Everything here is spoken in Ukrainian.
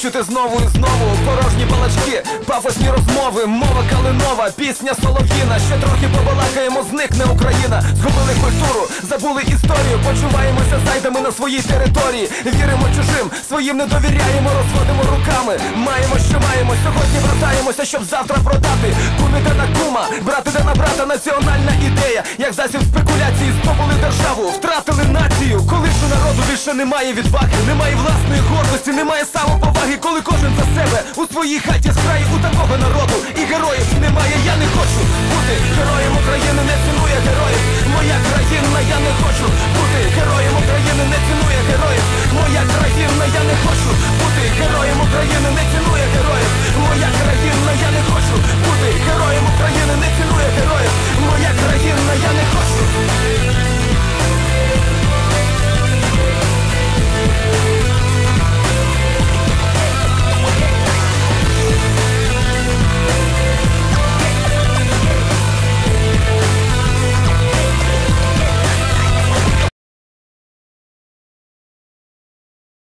почути знову і знову порожні балачки, пафосні розмови, мова калинова, пісня солов'їна. Ще трохи побалакаємо, зникне Україна. Згубили культуру, забули історію, почуваємося зайдами на своїй території. Віримо чужим, своїм не довіряємо, розводимо руками. Маємо, що маємо. Сьогодні вертаємося, щоб завтра продати. Куміте на кума, брати де на брата, національна ідея. Як засіб спекуляції здобули державу, втратили націю. Народу більше немає відваги, немає власної гордості, немає самоповаги, коли кожен за себе у своїй хаті зграє у такого народу. І героїв немає. Я не хочу бути героєм України, не цінує героїв. Моя країна, я не хочу